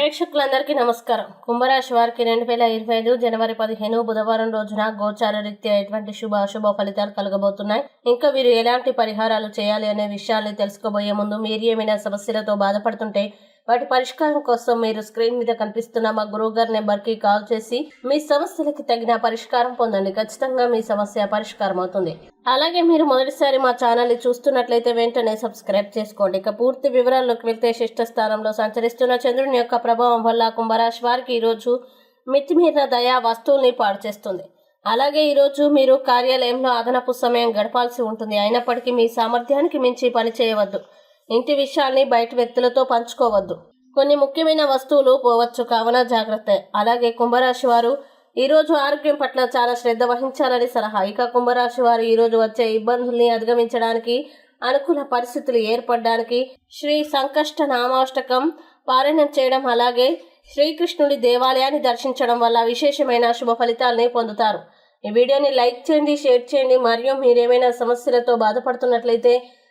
ప్రేక్షకులందరికీ నమస్కారం. కుంభరాశి వారికి రెండు వేల ఇరవై ఐదు జనవరి పదిహేను బుధవారం రోజున గోచార రీత్యా ఎటువంటి శుభ అశుభ ఫలితాలు కలగబోతున్నాయి? ఇంకా వీరు ఎలాంటి పరిహారాలు చేయాలి అనే విషయాల్ని తెలుసుకోబోయే ముందు మీరు ఏమైనా సమస్యలతో బాధపడుతుంటే వాటి పరిష్కారం కోసం మీరు స్క్రీన్ మీద కనిపిస్తున్న మా గురువు గారి నెంబర్కి కాల్ చేసి మీ సమస్యలకి తగిన పరిష్కారం పొందండి. ఖచ్చితంగా మీ సమస్య పరిష్కారం అవుతుంది. అలాగే మీరు మొదటిసారి మా ఛానల్ని చూస్తున్నట్లయితే వెంటనే సబ్స్క్రైబ్ చేసుకోండి. ఇక పూర్తి వివరాల్లోకి వెళ్తే శిష్ట స్థానంలో సంచరిస్తున్న చంద్రుని యొక్క ప్రభావం వల్ల కుంభరాశి వారికి ఈరోజు మితిమీరిన దయ వస్తువుల్ని పాడు చేస్తుంది. అలాగే ఈరోజు మీరు కార్యాలయంలో అదనపు సమయం గడపాల్సి ఉంటుంది. అయినప్పటికీ మీ సామర్థ్యానికి మించి పని చేయవద్దు. ఇంటి విషయాల్ని బయట వ్యక్తులతో పంచుకోవద్దు. కొన్ని ముఖ్యమైన వస్తువులు పోవచ్చు. కావున జాగ్రత్త. అలాగే కుంభరాశి వారు ఈరోజు ఆరోగ్యం పట్ల చాలా శ్రద్ధ వహించాలని సలహా. ఇక కుంభరాశి వారు ఈరోజు వచ్చే ఇబ్బందుల్ని అధిగమించడానికి అనుకూల పరిస్థితులు ఏర్పడడానికి శ్రీ సంకష్ట నామాష్టకం పారాయణం చేయడం అలాగే శ్రీకృష్ణుడి దేవాలయాన్ని దర్శించడం వల్ల విశేషమైన శుభ ఫలితాలని పొందుతారు. ఈ వీడియోని లైక్ చేయండి షేర్ చేయండి. మరియు మీరేమైనా సమస్యలతో బాధపడుతున్నట్లయితే